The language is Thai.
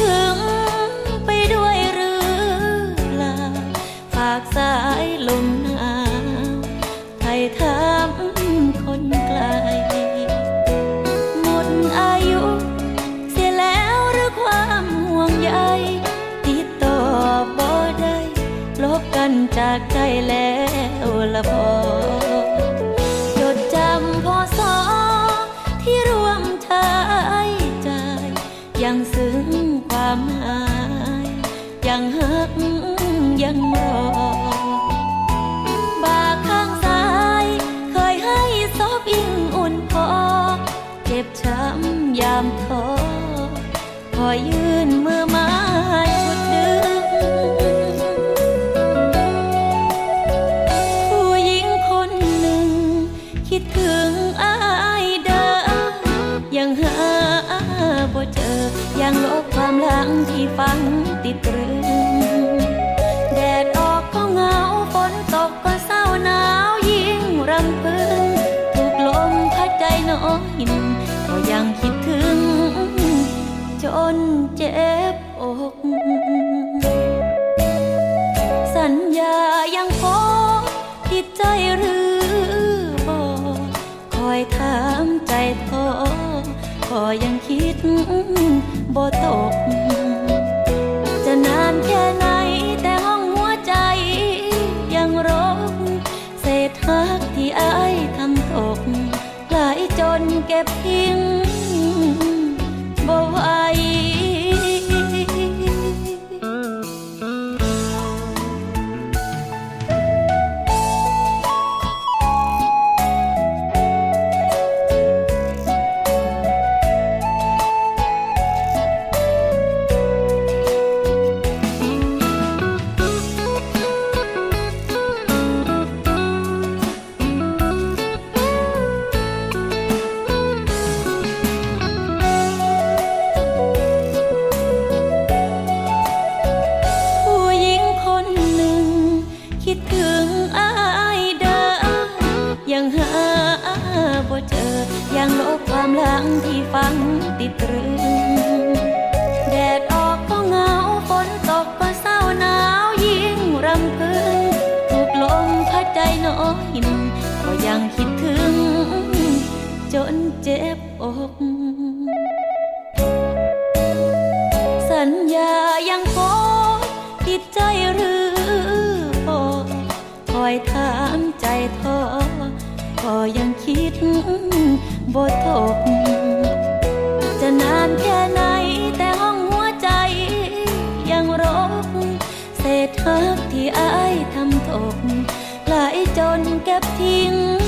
ถึงไปด้วยหรือลาฝากสายลมนาไทยทำคนกล หมดอายุ เสียแล้วหรือความห่วงใยติดตอบ่ได้ลบกันจากใจแล้วละพอจดจำพอสอที่รวมใจยังซึ้งามหายยังหักยังรอ บาข้างซ้ายเคยให้ซอบยิ่งอุ่นพอ เจ็บช้ำยามท้อพอยืนมือ นเจ็บอกสัญญายังพอติดใจหรือบ่คอยถามใจท้อก็ยังคิดบ่ตก จะนานแค่ไหนแต่ห้องหัวใจยังรกเศษหักที่อายทำตกหลายจนเก็บทิ้ง งที่ฝังติดตรึง แดดออกก็เหงาฝนตกก็เศร้าหนาวยิ่งรำพึง ถูกลมพัดใจน้อยหนึ่งก็ยังคิดถึง จนเจ็บอกสัญญายังพอติดใจหรือบ่คอยถามใจท้อก็ยังคิดบ่ตกานแค่ไหนแต่ห้องหัวใจยังรก เศษหักที่อายทำตกหลายจนเก็บทิ้ง